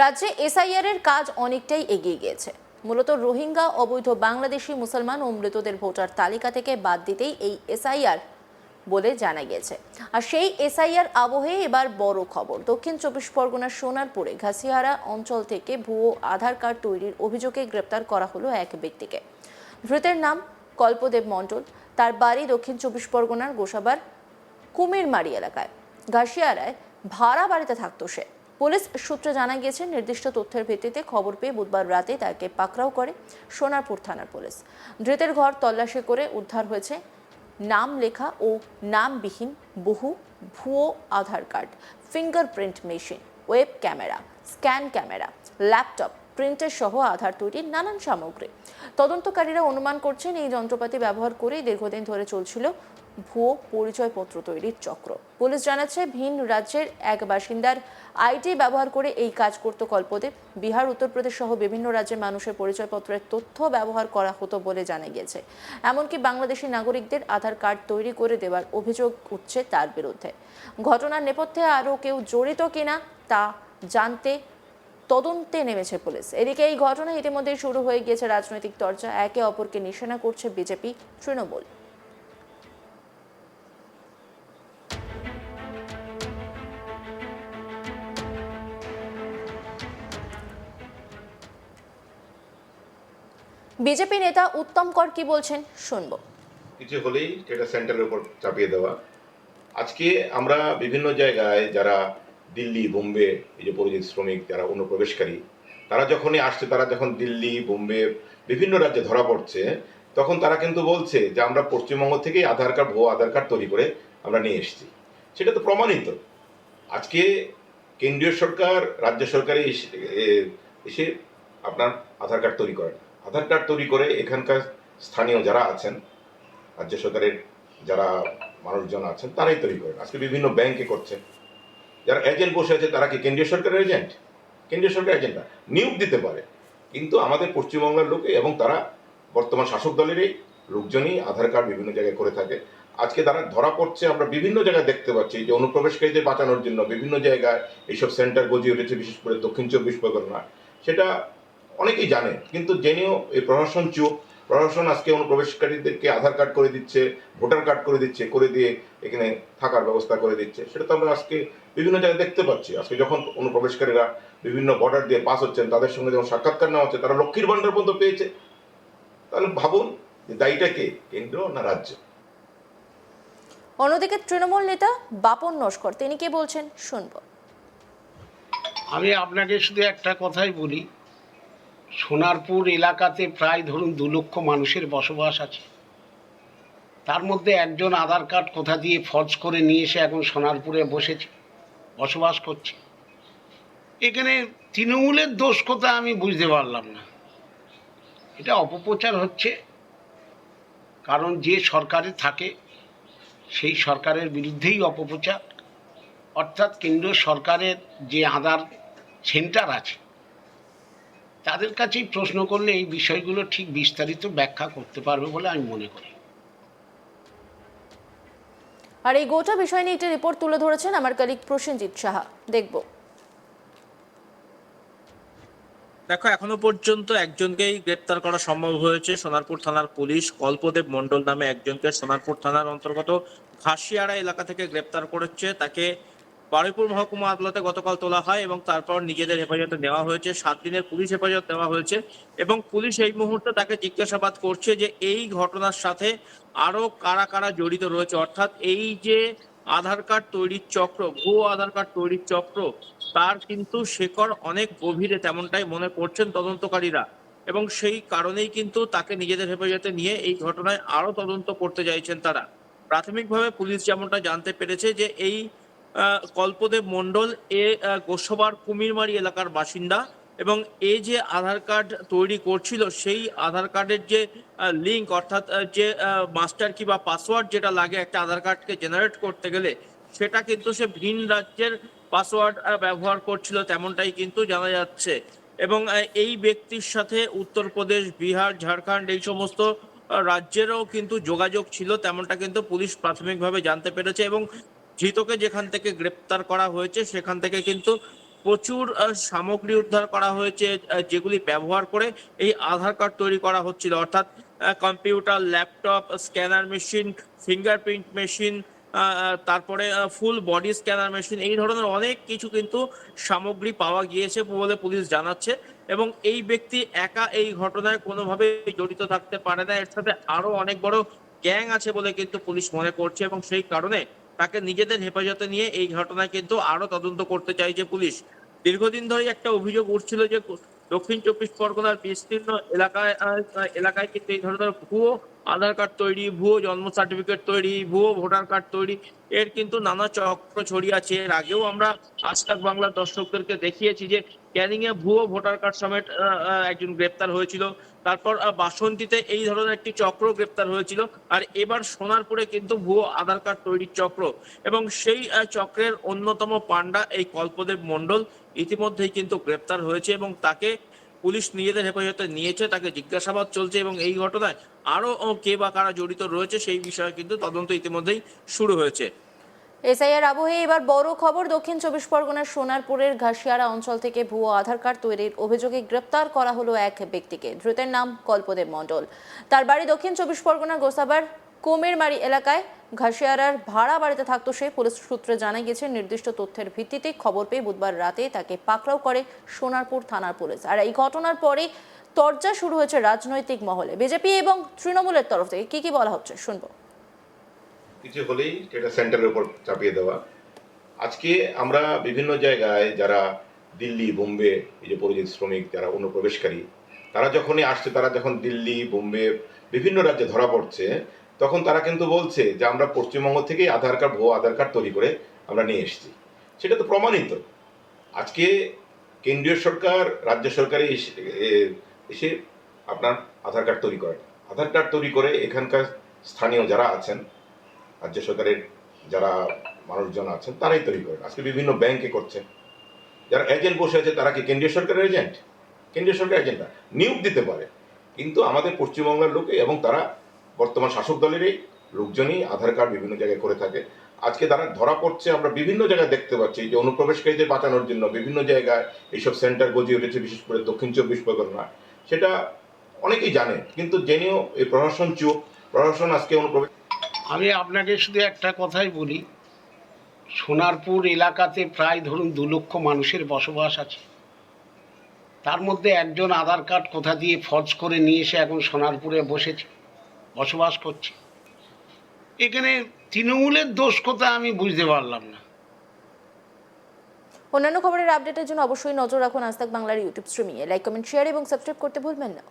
রাজ্যে এসআইআর এর কাজ অনেকটাই এগিয়ে গিয়েছে। মূলত রোহিঙ্গা, অবৈধ বাংলাদেশি মুসলমান ও মৃতদের ভোটার তালিকা থেকে বাদ দিতেই এই এসআইআর বলে জানা গিয়েছে। আর সেই এসআইআর আবহে এবার বড় খবর। দক্ষিণ চব্বিশ পরগনার সোনারপুরে ঘাসিহারা অঞ্চল থেকে ভুয়ো আধার কার্ড তৈরির অভিযোগে গ্রেপ্তার করা হলো এক ব্যক্তিকে। ধৃতের নাম কল্পদেব মণ্ডল। তার বাড়ি দক্ষিণ চব্বিশ পরগনার গোসাবার কুমিরমারি এলাকায়। ঘাসিয়ারায় ভাড়া বাড়িতে থাকতো সে। পুলিশ সূত্রে জানা গিয়েছে, নির্দিষ্ট তথ্যের ভিত্তিতে খবর পেয়ে বুধবার রাতে তাকে পাকড়াও করে সোনারপুর থানার পুলিশ। ধৃতের ঘর তল্লাশি করে উদ্ধার হয়েছে। নাম লেখা ও নামবিহীন বহু ভুয়ো Aadhaar card, fingerprint machine, web camera, scan camera, laptop, প্রিন্টের সহ আধার তৈরির নানান সামগ্রী। তদন্তকারীরা অনুমান করছেন, এই যন্ত্রপাতি ব্যবহার করেই দীর্ঘদিন ধরে চলছিল ভুয়ো পরিচয়পত্র তৈরির চক্র। পুলিশ জানাচ্ছে, ভিন রাজ্যের এক বাসিন্দার আইটি ব্যবহার করে এই কাজ করত কল্পদেব বিহার, উত্তরপ্রদেশ সহ বিভিন্ন রাজ্যের মানুষের পরিচয়পত্রের তথ্য ব্যবহার করা হতো বলে জানা গিয়েছে। এমনকি বাংলাদেশি নাগরিকদের আধার কার্ড তৈরি করে দেওয়ার অভিযোগ উঠছে তার বিরুদ্ধে। ঘটনার নেপথ্যে আরও কেউ জড়িত কিনা তা জানতে তদন্তে নেমেছে পুলিশ। এদিকে এই ঘটনা ইতিমধ্যেই শুরু হয়ে গিয়েছে রাজনৈতিক চর্চা একে অপরকে নিশানা করছে বিজেপি, তৃণমূল। বিজেপি নেতা উত্তম কর কি বলছেন? শুনব। কিছু হলেই সেটা সেন্টারের উপর চাপিয়ে দেওয়া। আজকে আমরা বিভিন্ন জায়গায় যারা দিল্লি, বোম্বে, এই যে পরিযায়ী শ্রমিক যারা অনুপ্রবেশকারী তারা যখনই আসছে, তারা যখন দিল্লি, বোম্বে, বিভিন্ন রাজ্যে ধরা পড়ছে, তখন তারা কিন্তু বলছে যে আমরা পশ্চিমবঙ্গ থেকেই আধার কার্ড, ভুয়ো আধার কার্ড তৈরি করে আমরা নিয়ে এসেছি। সেটা তো প্রমাণিত। আজকে কেন্দ্রীয় সরকার, রাজ্য সরকারে এসে আপনার আধার কার্ড তৈরি করেন। আধার কার্ড তৈরি করে এখানকার স্থানীয় যারা আছেন, রাজ্য সরকারের যারা মানুষজন আছেন, তারাই তৈরি করেন। আজকে বিভিন্ন ব্যাংকে করছে। যারা এজেন্ট বসে আছে, তারা কি কেন্দ্রীয় সরকারের এজেন্ট কেন্দ্রীয় সরকার এজেন্ট না, নিয়োগ দিতে পারে। কিন্তু আমাদের পশ্চিমবঙ্গের লোকে এবং তারা বর্তমান শাসক দলেরই লোকজনই আধার কার্ড বিভিন্ন জায়গায় করে থাকে। আজকে তারা ধরা পড়ছে, আমরা বিভিন্ন জায়গায় দেখতে পাচ্ছি যে অনুপ্রবেশকারীদের বাঁচানোর জন্য বিভিন্ন জায়গায় এইসব সেন্টার গজিয়ে উঠেছে, বিশেষ করে দক্ষিণ চব্বিশ পরগনা। সেটা অনেকেই জানে কিন্তু জেনেও এই প্রশাসন চুপ। প্রশাসন আজকে অনুপ্রবেশকারীদেরকে আধার কার্ড করে দিচ্ছে ভোটার কার্ড করে দিচ্ছে করে দিয়ে এখানে থাকার ব্যবস্থা করে দিচ্ছে। সেটা তো আমরা আজকে বিভিন্ন জায়গায় দেখতে পাচ্ছি। আজকে যখন অনুপ্রবেশকারীরা বিভিন্ন বর্ডার দিয়ে পাস হচ্ছেন তাদের সঙ্গে যখন সাক্ষাৎকার নেওয়া হচ্ছে তারা লক্ষ্মীর ভান্ডার পর্যন্ত পেয়েছে। তাহলে ভাবুন যে দায়ীটা কে? কেন্দ্র না রাজ্য? অন্যদিকে তৃণমূল নেতা বাপন নস্কর তিনি কে বলছেন? শুনব। আমি আপনাকে শুধু একটা কথাই বলি। সোনারপুর এলাকাতে প্রায় ধরুন দু লক্ষ মানুষের বসবাস আছে। তার মধ্যে একজন আধার কার্ড কোথা দিয়ে ফর্জ করে নিয়ে এসে এখন সোনারপুরে বসেছে, বসবাস করছে। এখানে তৃণমূলের দোষ কোথায় আমি বুঝতে পারলাম না। এটা অপপ্রচার হচ্ছে, কারণ যে সরকারে থাকে, সেই সরকারের বিরুদ্ধেই অপপ্রচার। অর্থাৎ কেন্দ্র সরকারের যে আধার সেন্টার আছে তাদের কাছেই প্রশ্ন করলে এই বিষয়গুলো ঠিক বিস্তারিত ব্যাখ্যা করতে পারবে বলে আমি মনে করি। আর এই গোটা বিষয় নিয়ে একটি রিপোর্ট তুলে ধরেছেন আমার কলিগ প্রসেনজিৎ সাহা। দেখব। দেখো এখনও পর্যন্ত একজনকেই গ্রেপ্তার করা সম্ভব হয়েছে। সোনারপুর থানার পুলিশ কল্পদেব মন্ডল নামে একজনকে সোনারপুর থানার অন্তর্গত ঘাসিয়াড়া এলাকা থেকে গ্রেপ্তার করেছে। তাকে বারুইপুর মহকুমা আদালতে গতকাল তোলা হয় এবং তারপর নিজেদের হেফাজতে নেওয়া হয়েছে। সাত দিনের পুলিশ হেফাজত নেওয়া হয়েছে এবং পুলিশ এই মুহূর্তে তাকে জিজ্ঞাসাবাদ করছে যে এই ঘটনার সাথে আরও কারা কারা জড়িত রয়েছে। অর্থাৎ এই যে আধার কার্ড তৈরির চক্র, ভুয়ো আধার কার্ড তৈরির চক্র, তার কিন্তু শেকড় অনেক গভীরে তেমনটাই মনে করছেন তদন্তকারীরা এবং সেই কারণেই কিন্তু তাকে নিজেদের হেফাজতে নিয়ে এই ঘটনায় আরও তদন্ত করতে চাইছেন তারা। প্রাথমিকভাবে পুলিশ যেমনটা জানতে পেরেছে যে এই কল্পদেব মণ্ডল, এ গোসবার কুমিরমারি এলাকার বাসিন্দা এবং এ যে আধার কার্ড তৈরি করছিল, সেই আধার কার্ডের যে লিঙ্ক অর্থাৎ যে মাস্টার কি বা পাসওয়ার্ড যেটা লাগে একটা আধার কার্ডকে জেনারেট করতে গেলে, সেটা কিন্তু সে ভিন রাজ্যের পাসওয়ার্ড ব্যবহার করছিল, তেমনটাই কিন্তু জানা যাচ্ছে। এবং এই ব্যক্তির সাথে উত্তরপ্রদেশ, বিহার, ঝাড়খণ্ড এই সমস্ত রাজ্যেরও কিন্তু যোগাযোগ ছিল, তেমনটা কিন্তু পুলিশ প্রাথমিকভাবে জানতে পেরেছে এবং ধৃতকে যেখান থেকে গ্রেপ্তার করা হয়েছে, সেখান থেকে কিন্তু প্রচুর সামগ্রী উদ্ধার করা হয়েছে যেগুলি ব্যবহার করে এই আধার কার্ড তৈরি করা হচ্ছিল। অর্থাৎ computer, laptop, scanner machine, fingerprint machine তারপরে ফুল বডি স্ক্যানার মেশিন, এই ধরনের অনেক কিছু কিন্তু সামগ্রী পাওয়া গিয়েছে বলে পুলিশ জানাচ্ছে এবং এই ব্যক্তি একা এই ঘটনায় কোনোভাবে জড়িত থাকতে পারে না। এর সাথে আরও অনেক বড় গ্যাং আছে বলে কিন্তু পুলিশ মনে করছে এবং সেই কারণে তাকে নিজেদের হেফাজতে নিয়ে এই ঘটনায় কিন্তু আরও তদন্ত করতে চাইছে পুলিশ। দীর্ঘদিন ধরে একটা অভিযোগ উঠছিল যে দক্ষিণ চব্বিশ পরগনার বিস্তীর্ণ এলাকায় এলাকায় কিন্তু এই ধরনের ভুয়ো আধার কার্ড তৈরি, ভুয়ো জন্ম সার্টিফিকেট তৈরি, ভুয়ো ভোটার কার্ড তৈরি, এর কিন্তু নানা চক্র ছড়িয়ে আছে। এর আগেও আমরা আজতাক বাংলার দর্শকদেরকে দেখিয়েছি যে ক্যানিং এ ভুয়ো ভোটার কার্ড সমেত একজন গ্রেপ্তার হয়েছিল। তারপর বাসন্তীতে এই ধরনের একটি চক্র গ্রেপ্তার হয়েছিল। আর এবার সোনারপুরে কিন্তু ভুয়ো আধার কার্ড তৈরির চক্র। এবং সেই চক্রের অন্যতম পান্ডা এই কল্পদেব মণ্ডল ইতিমধ্যেই কিন্তু গ্রেপ্তার হয়েছে এবং তাকে পুলিশ নিজেদের হেফাজতে নিয়েছে, তাকে জিজ্ঞাসাবাদ চলছে এবং এই ঘটনায় আরও কে বা কারা জড়িত রয়েছে সেই বিষয়ে কিন্তু তদন্ত ইতিমধ্যেই শুরু হয়েছে। এসআইআর আবহে এবার বড় খবর, দক্ষিণ চব্বিশ পরগনার সোনারপুরের ঘাসিয়ারা অঞ্চল থেকে ভুয়ো আধার কার্ড তৈরির অভিযোগে গ্রেপ্তার করা হলো এক ব্যক্তিকে। ধৃতের নাম কল্পদেব মণ্ডল। তার বাড়ি দক্ষিণ চব্বিশ পরগনার গোসাবার কোমেরমারি এলাকায় ঘাসিয়ারার ভাড়া বাড়িতে থাকতো সে। পুলিশ সূত্রে জানা গেছে নির্দিষ্ট তথ্যের ভিত্তিতে খবর পেয়ে বুধবার রাতে তাকে পাকড়াও করে সোনারপুর থানার পুলিশ। আর এই ঘটনার পরে তরজা শুরু হয়েছে রাজনৈতিক মহলে। বিজেপি এবং তৃণমূলের তরফ থেকে কি কি বলা হচ্ছে? শুনব। কিছু হলেই সেটা সেন্টারের উপর চাপিয়ে দেওয়া। আজকে আমরা বিভিন্ন জায়গায় যারা দিল্লি, বোম্বে, এই যে পরিযায়ী শ্রমিক, যারা অনুপ্রবেশকারী, তারা যখনই আসছে, তারা যখন দিল্লি, বোম্বে, বিভিন্ন রাজ্যে ধরা পড়ছে তখন তারা কিন্তু বলছে যে, আমরা পশ্চিমবঙ্গ থেকেই আধার কার্ড, ভুয়ো আধার কার্ড তৈরি করে আমরা নিয়ে এসেছি। সেটা তো প্রমাণিত। আজকে কেন্দ্রীয় সরকার, রাজ্য সরকারে এসে- আপনার আধার কার্ড তৈরি করে আধার কার্ড তৈরি করে এখানকার স্থানীয় যারা আছেন, রাজ্য সরকারের যারা মানুষজন আছেন, তারাই তৈরি করেন। আজকে বিভিন্ন ব্যাংকে করছেন। যারা এজেন্ট বসে আছে, তারা কি কেন্দ্রীয় সরকারের এজেন্ট? কেন্দ্রীয় সরকার এজেন্ট নিয়োগ দিতে পারে। কিন্তু আমাদের পশ্চিমবঙ্গের লোকে এবং তারা বর্তমান শাসক দলেরই লোকজনই আধার কার্ড বিভিন্ন জায়গায় করে থাকে। আজকে তারা ধরা পড়ছে, আমরা বিভিন্ন জায়গায় দেখতে পাচ্ছি যে অনুপ্রবেশকারীদের বাঁচানোর জন্য বিভিন্ন জায়গায় এইসব সেন্টার গজিয়ে উঠেছে, বিশেষ করে দক্ষিণ চব্বিশ পরগনা সেটা অনেকেই জানে, কিন্তু জেনেও এই প্রশাসন চুপ। প্রশাসন আজকে অনুপ্রবেশ আমি আপনাকে শুধু একটা কথাই বলি, সোনারপুর এলাকাতে প্রায় ধরুন দু লক্ষ মানুষের বসবাস আছে। তার মধ্যে একজন আধার কার্ড কোথা দিয়ে ফর্জ করে নিয়ে এসে এখন সোনারপুরে বসেছে। বসবাস করছে। এখানে তৃণমূলের দোষ কথা আমি বুঝতে পারলাম না। অন্যান্য খবরের আপডেটের জন্য অবশ্যই নজর রাখুন আজ বাংলার ইউটিউব স্ট্রিমিংয়ে লাইক কমেন্ট শেয়ার এবং সাবস্ক্রাইব করতে ভুলবেন না।